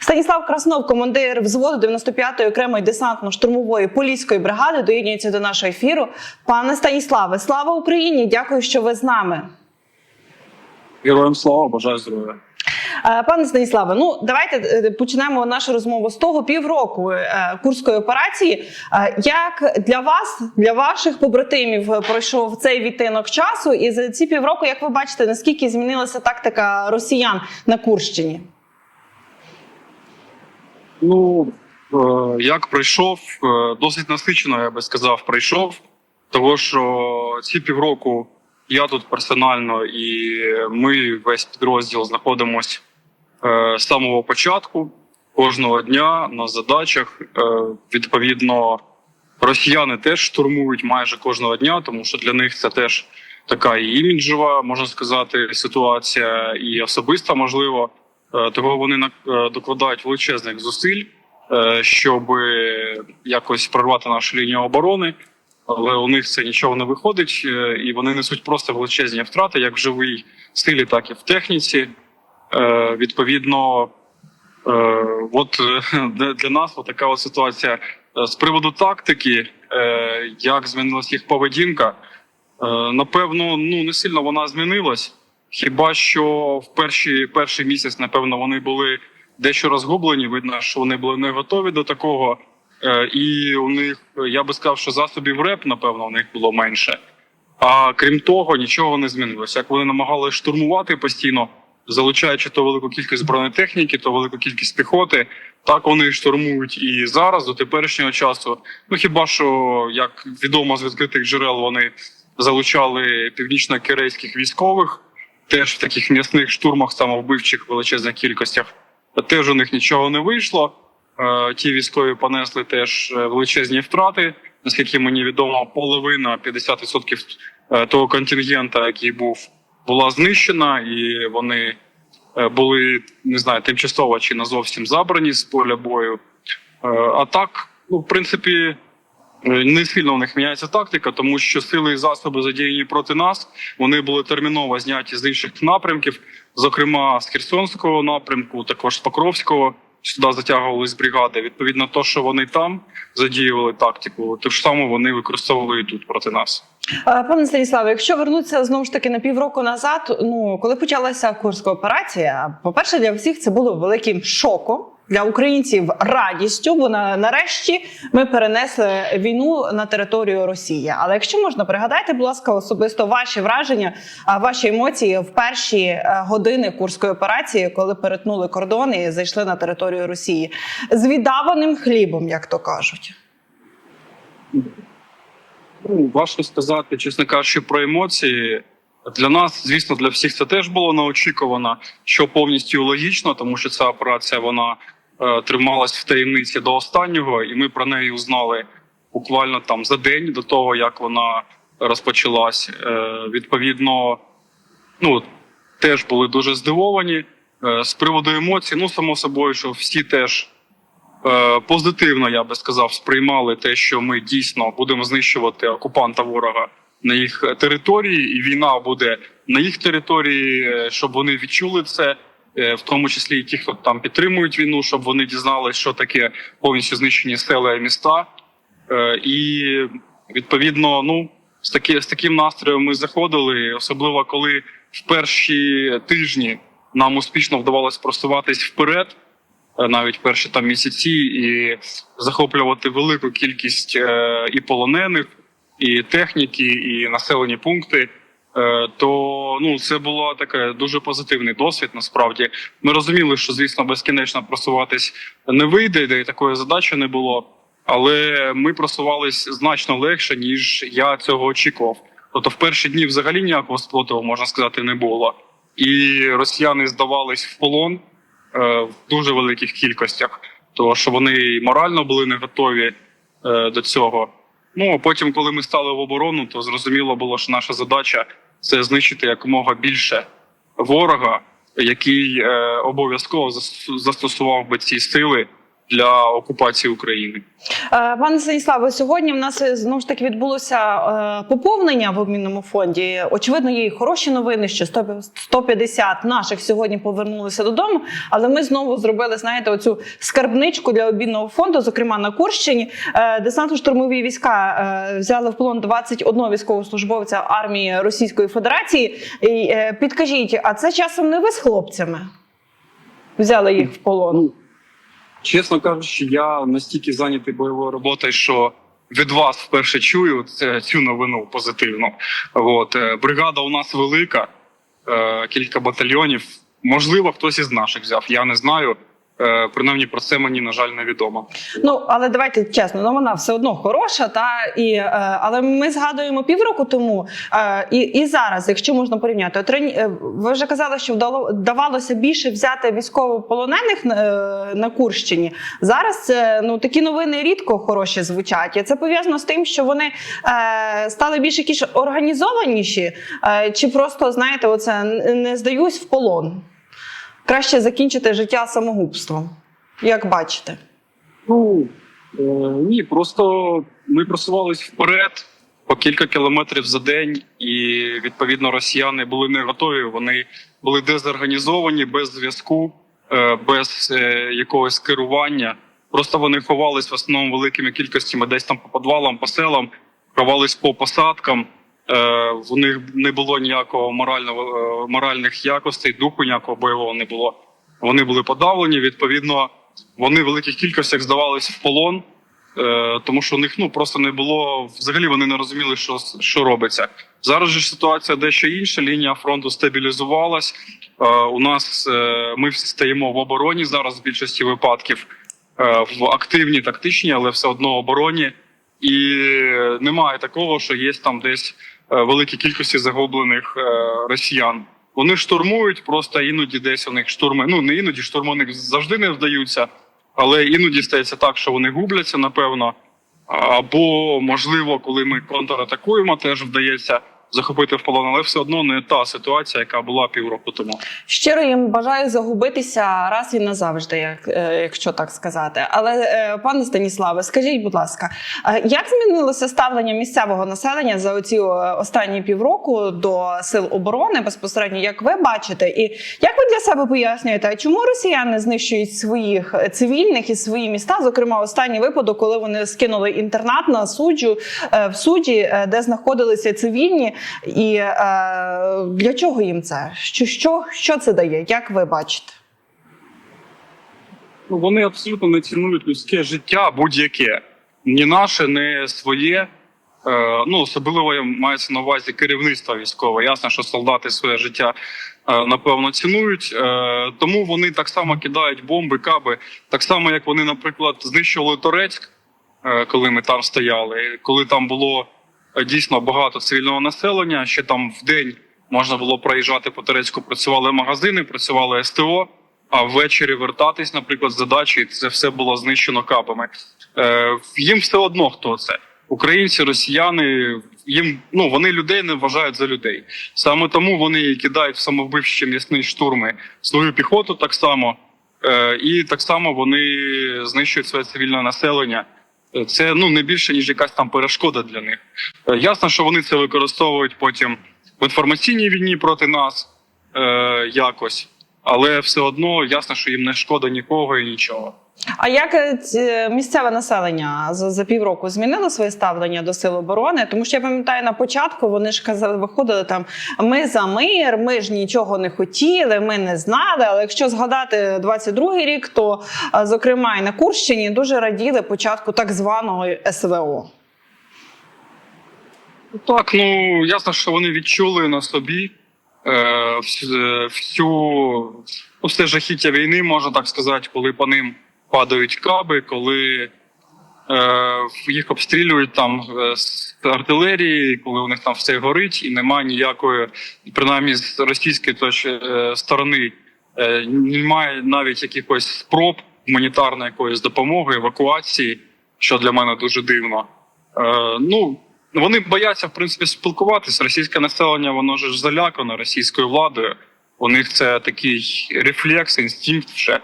Станіслав Краснов, командир взводу 95-ї окремої десантно-штурмової поліської бригади, доєднується до нашого ефіру. Пане Станіславе, слава Україні! Дякую, що ви з нами. Героям слава, бажаю здоров'я. Е, Пане Станіславе, ну давайте е, почнемо нашу розмову з того півроку е, курської операції. Як для вас, для ваших побратимів, пройшов цей відтинок часу, і за ці півроку, як ви бачите, наскільки змінилася тактика росіян на Курщині? Ну як пройшов, досить насичено, я би сказав, пройшов. Того що ці півроку я тут персонально і ми весь підрозділ знаходимося е, з самого початку кожного дня на задачах. Е, відповідно, росіяни теж штурмують майже кожного дня, тому що для них це теж така і іміджева, можна сказати, ситуація, і особиста можливо. Е, Того вони докладають величезних зусиль, щоб якось прорвати нашу лінію оборони. Але у них це нічого не виходить, е, і вони несуть просто величезні втрати, як в живій силі, так і в техніці. Е, Відповідно, е, от е, для- нас така ситуація з приводу тактики, як змінилась їх поведінка. Напевно, ну не сильно вона змінилась. Хіба що в перші, перший місяць, напевно, вони були дещо розгублені. Видно, що вони були не готові до такого. Е, І у них, я би сказав, що засобів РЕП, напевно, у них було менше. А крім того, нічого не змінилося. Як вони намагалися штурмувати постійно, залучаючи то велику кількість бронетехніки, то велику кількість піхоти, так вони штурмують і зараз, до теперішнього часу. Ну хіба що, як відомо з відкритих джерел, вони залучали північно-корейських військових, теж в таких м'ясних штурмах, самовбивчих величезних кількостях. Теж у них нічого не вийшло. Е, Ті військові понесли теж е, величезні втрати. Наскільки мені відомо, половина 50% е, того контингента, який був, була знищена, і вони були не знаю, тимчасово чи не зовсім забрані з поля бою. А так, ну в принципі, не сильно у них міняється тактика, тому що сили і засоби задіяні проти нас. Вони були терміново зняті з інших напрямків, зокрема з Херсонського напрямку, також з Покровського. Сюди затягувались бригади. Відповідно, то, що вони там задіювали тактику, то ж саме вони використовували і тут проти нас. Пане Станіславе, якщо вернутися знову ж таки на півроку назад, ну коли почалася курська операція, по-перше, для всіх це було великим шоком. Для українців радістю, бо на, нарешті ми перенесли війну на територію Росії. Але якщо можна, пригадайте, будь ласка, особисто ваші враження, ваші емоції в перші е, години курської операції, коли перетнули кордон і зайшли на територію Росії з віддаваним хлібом, як то кажуть. Ну, важко сказати, чесно кажучи, про емоції. Для нас, звісно, для всіх це теж було неочікувано, що повністю логічно, тому що ця операція вона е, трималась в таємниці до останнього, і ми про неї узнали буквально там за день до того, як вона розпочалась. Е, відповідно, ну теж були дуже здивовані. Е, з приводу емоцій, ну само собою, що всі теж е, позитивно, я би сказав, сприймали те, що ми дійсно будемо знищувати окупанта ворога на їх території, і війна буде на їх території, е, щоб вони відчули це, е, в тому числі і ті, хто там підтримують війну, щоб вони дізналися, що таке повністю знищені села і міста. Е, І відповідно, ну з таки, з таким настроєм ми заходили, особливо коли в перші тижні нам успішно вдавалося просуватись вперед навіть перші там місяці, і захоплювати велику кількість і полонених, і техніки, і населені пункти. е, То ну це було таке дуже позитивний досвід. Насправді ми розуміли, що звісно безкінечно просуватись не вийде, де такої задачі не було. Але ми просувались значно легше ніж я цього очікував. Тобто, в перші дні взагалі ніякого спротиву можна сказати не було, і росіяни здавались в полон е, в дуже великих кількостях, тому що вони морально були не готові е, до цього. Ну а потім, коли ми стали в оборону, то зрозуміло було, що наша задача це знищити якомога більше ворога, який е, обов'язково зас- застосував би ці сили для окупації України. Е, Пане Станіславе, сьогодні в нас е, знову ж таки відбулося е, поповнення в обмінному фонді. Очевидно, є і хороші новини, що 100 150 наших сьогодні повернулися додому. Але ми знову зробили, знаєте, оцю скарбничку для обмінного фонду, зокрема на Курщині. Десантно-штурмові війська взяли в полон 21 військовослужбовця армії Російської Федерації. Підкажіть, а це часом не ви з хлопцями? Взяли їх в полон? Чесно кажучи, я настільки зайнятий бойовою роботою, що від вас вперше чую цю новину позитивну. От, е, бригада у нас велика, е, кілька батальйонів. Можливо, хтось із наших взяв. Я не знаю. Е, принаймні про це мені, на жаль, невідомо. Ну але давайте чесно, ну вона все одно хороша, та і е, але ми згадуємо півроку тому е, і, і зараз, якщо можна порівняти, ви вже казали, що вдало вдавалося більше взяти військовополонених на, Курщині. Зараз ну такі новини рідко хороші звучать. І це пов'язано з тим, що вони стали більш якісь організованіші, чи просто знаєте, оце не здаюсь в полон. Краще закінчити життя самогубством, як бачите. Ну е, ні, просто ми просувались вперед по кілька кілометрів за день, і відповідно росіяни були не готові. Вони були дезорганізовані без зв'язку, е, без е, якогось керування. Просто вони ховались в основному великими кількостями, десь там по підвалам, по селам, ховались по посадкам. Е, В них не було ніякого морального е, моральних якостей, духу ніякого бойового не було. Вони були подавлені. Відповідно, вони в великих кількостях здавались в полон, е, тому що у них ну просто не було взагалі. Вони не розуміли, що, що робиться. Зараз же ситуація дещо інша. Лінія фронту стабілізувалась. Е, у нас е, ми всі стоїмо в обороні зараз в більшості випадків е, в активній тактичній, але все одно обороні. І немає такого, що є там десь е, великі кількості загублених е, росіян. Вони штурмують, просто іноді десь у них штурми. Ну не іноді штурми у них завжди не вдаються, але іноді стається так, що вони губляться, напевно. Або можливо, коли ми контратакуємо, теж вдається захопити в полон, але все одно не та ситуація, яка була півроку тому. Щиро їм бажаю загубитися раз і назавжди, як, е, якщо так сказати. Але е, пане Станіславе, скажіть, будь ласка, як змінилося ставлення місцевого населення за оці е, останні півроку до сил оборони безпосередньо, як ви бачите, і як ви для себе пояснюєте, чому росіяни знищують своїх цивільних і свої міста? Зокрема, останній випадок, коли вони скинули інтернат на суджу в суді, де знаходилися цивільні. І е, для чого їм це? Що, що, що це дає? Як ви бачите? Ну, вони абсолютно не цінують людське життя будь-яке. Ні наше, ні своє. Е, ну, особливо мається на увазі керівництво військове. Ясно, що солдати своє життя е, напевно цінують. Е, тому вони так само кидають бомби, каби, так само, як вони, наприклад, знищували Торецьк, е, коли ми там стояли, коли там було дійсно багато цивільного населення. Ще там в день можна було проїжджати по Торецьку, працювали магазини, працювали СТО. А ввечері вертатись, наприклад, задачі, це все було знищено капами. Е, їм все одно хто це. Українці, росіяни, їм ну вони людей не вважають за людей. Саме тому вони кидають в самовбивчі м'ясні штурми свою піхоту так само, е, і так само вони знищують своє цивільне населення. Це ну не більше ніж якась там перешкода для них. Е, ясно, що вони це використовують потім в інформаційній війні проти нас е, якось, але все одно ясно, що їм не шкода нікого і нічого. А як е, місцеве населення за, за півроку змінило своє ставлення до сил оборони? Тому що я пам'ятаю на початку вони ж казали, виходили там: ми за мир, ми ж нічого не хотіли, ми не знали. Але якщо згадати 22-й рік, то е, зокрема і на Курщині дуже раділи початку так званого СВО. Так, ну ясно, що вони відчули на собі е, е, всю все жахіття війни, можна так сказати, коли по ним падають каби, коли е, їх обстрілюють там е, з артилерії, коли у них там все горить, і немає ніякої, принаймні з російської точ, е, сторони, е, немає навіть якихось спроб гуманітарної якоїсь допомоги, евакуації, що для мене дуже дивно. Е, ну, вони бояться, в принципі, спілкуватися. Російське населення, воно ж залякано російською владою. У них це такий рефлекс, інстинкт вже.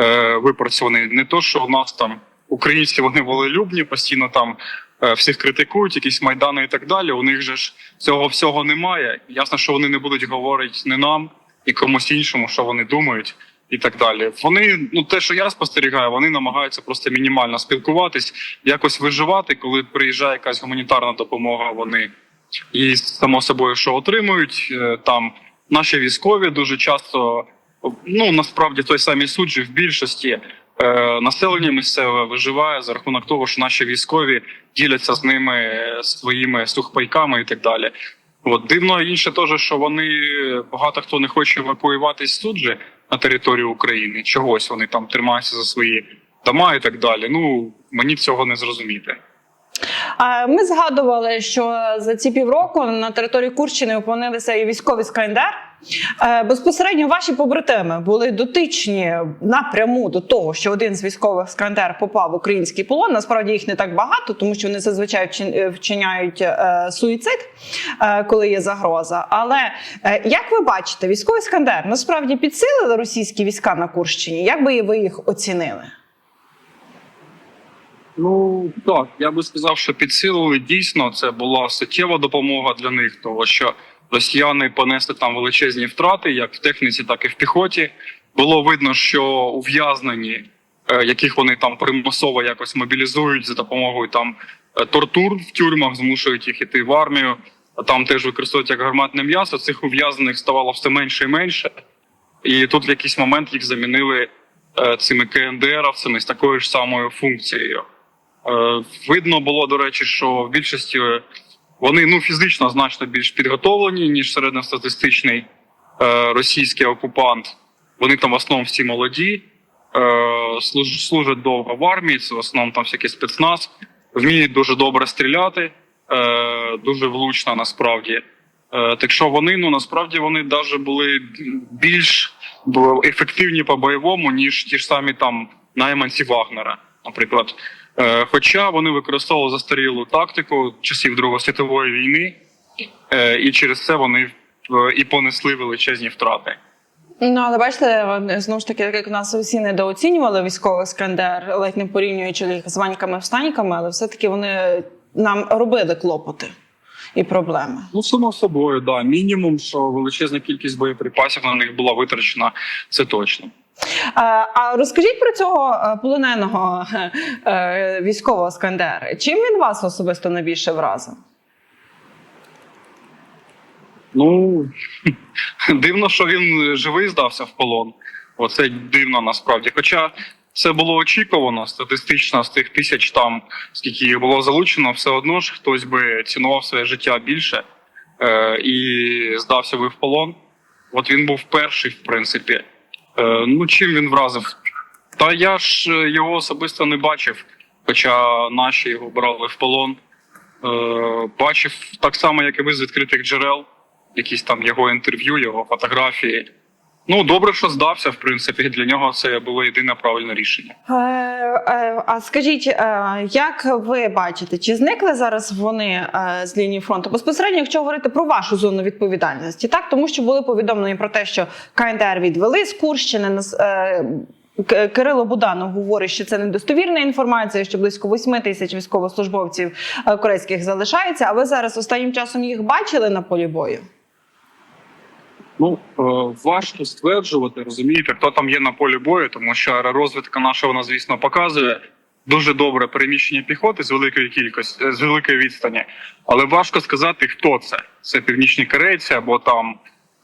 Е, випрацьований. Не то, що у нас там українці вони волелюбні, постійно там е, всіх критикують, якісь майдани і так далі. У них же ж цього всього немає. Ясно, що вони не будуть говорити не нам і комусь іншому, що вони думають. І так далі. Вони, ну те, що я спостерігаю, вони намагаються просто мінімально спілкуватись, якось виживати, коли приїжджає якась гуманітарна допомога. Вони і само собою, що отримують е, там наші військові дуже часто. Ну насправді той самий суд же в більшості е, населення місцеве виживає за рахунок того, що наші військові діляться з ними е, своїми сухпайками і так далі. От дивно інше, теж, що вони багато хто не хоче евакуюватись тут же на територію України. Чогось вони там тримаються за свої дома і так далі. Ну мені цього не зрозуміти. Ми згадували, що за ці півроку на території Курщини опинилися і військові з. Е, Безпосередньо ваші побратими були дотичні напряму до того, що один з військових з КНДР попав в український полон. Насправді їх не так багато, тому що вони зазвичай е, вчиняють е, суїцид, коли є загроза. Але як ви бачите, військові з КНДР насправді підсилили російські війська на Курщині? Як би ви їх оцінили? Ну так, я би сказав, що підсилили дійсно це була суттєва допомога для них, тому що росіяни понесли там величезні втрати, як в техніці, так і в піхоті. Було видно, що ув'язнені, е, яких вони там примусово якось мобілізують за допомогою там е, тортур в тюрмах, змушують їх іти в армію. А там теж використовують як гарматне м'ясо. Цих ув'язнених ставало все менше і менше. І тут в якийсь момент їх замінили е, цими КНДРовцями з такою ж самою функцією. Видно було, до речі, що в більшості вони ну фізично значно більш підготовлені, ніж середньостатистичний е, російський окупант. Вони там в основному всі молоді, е, служ- служать довго в армії, це в основному там всякий спецназ, вміють дуже добре стріляти, е, дуже влучно насправді. Е, так що вони ну насправді вони навіть були більш ефективні по бойовому, ніж ті ж самі там найманці Вагнера, наприклад. Е, Хоча вони використовували застарілу тактику часів Другої світової війни, е, і через це вони е, і понесли величезні втрати. Ну, але бачите, знову ж таки, як нас усі недооцінювали військових з КНДР, ледь не порівнюючи їх з ваньками-встаньками, але все-таки вони нам робили клопоти і проблеми. Ну, само собою, да. Мінімум, що величезна кількість боєприпасів на них була витрачена, це точно. А, розкажіть про цього е, полоненого е, військового з КНДР. Чим він вас особисто найбільше вразив? Ну дивно, що він живий здався в полон. Оце дивно насправді. Хоча це було очікувано статистично з тих тисяч там, скільки було залучено, все одно ж хтось би цінував своє життя більше е, і здався би в полон. От він був перший, в принципі. Е, ну чим він вразив? Та я ж е, його особисто не бачив, хоча наші його брали в полон. Е, бачив так само, як і ви з відкритих джерел, якісь там його інтерв'ю, його фотографії. Ну, добре, що здався, в принципі, для нього це було єдине правильне рішення. Е, е, а скажіть, е, як ви бачите, чи зникли зараз вони з лінії фронту? Безпосередньо, якщо говорити про вашу зону відповідальності, так тому що були повідомлення про те, що КНДР відвели з Курщини. Кирило Буданов говорить, що це недостовірна інформація, що близько 8 тисяч військовослужбовців корейських залишається. А ви зараз останнім часом їх бачили на полі бою? Ну е, важко стверджувати, розумієте, хто там є на полі бою, тому що аеророзвідка наша вона, звісно, показує дуже добре переміщення піхоти з великої кількості з великої відстані, але важко сказати, хто це. Це північні корейці або там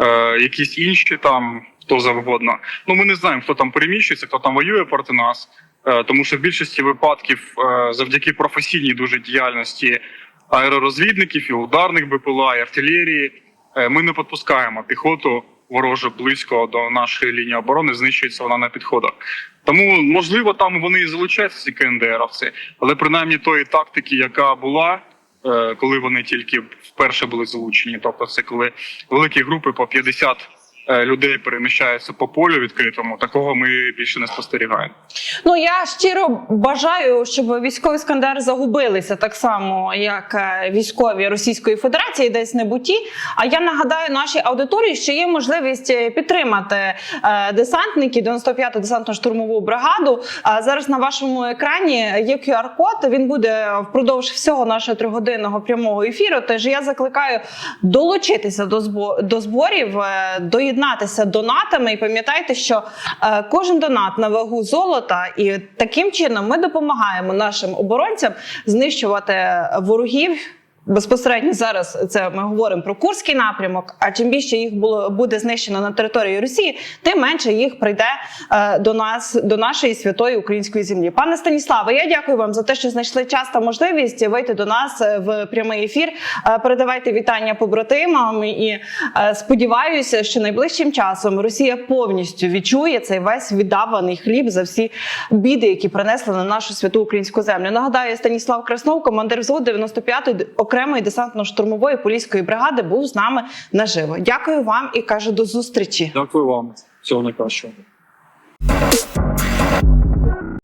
е, якісь інші там хто завгодно. Ну ми не знаємо, хто там переміщується, хто там воює проти нас. Е, тому що в більшості випадків, е, завдяки професійній дуже діяльності аеророзвідників і ударних БПЛА, і артилерії, е, ми не підпускаємо піхоту ворожу близько до нашої лінії оборони, знищується вона на підходах. Тому можливо там вони і залучаються ці КНДРовці, але принаймні тої тактики, яка була. е, Коли вони тільки вперше були залучені, тобто це коли великі групи по 50 е, людей переміщається по полю відкритому, такого ми більше не спостерігаємо. Ну я щиро бажаю, щоб військові скандери загубилися так само, як е, військові Російської Федерації, десь не буті. А я нагадаю нашій аудиторії, що є можливість е, підтримати е, десантників 95-ту десантно-штурмову бригаду. А зараз на вашому екрані є QR-код. Він буде впродовж всього нашого тригодинного прямого ефіру. Тож я закликаю долучитися до збо- до зборів, е, доєднатися донатами. І пам'ятайте, що е, кожен донат на вагу золота, і таким чином ми допомагаємо нашим оборонцям знищувати ворогів. Безпосередньо зараз це ми говоримо про Курський напрямок. А чим більше їх було буде знищено на території Росії, тим менше їх прийде е, до нас, до нашої святої української землі. Пане Станіславе, я дякую вам за те, що знайшли час та можливість вийти до нас е, в прямий ефір. Е, передавайте вітання побратимам і е, сподіваюся, що найближчим часом Росія повністю відчує цей весь віддаваний хліб за всі біди, які принесли на нашу святу українську землю. Нагадаю, Станіслав Краснов, командир взводу 95-ї окремої десантно-штурмової поліської бригади, був з нами наживо. Дякую вам і кажу до зустрічі. Дякую вам. Всього найкращого.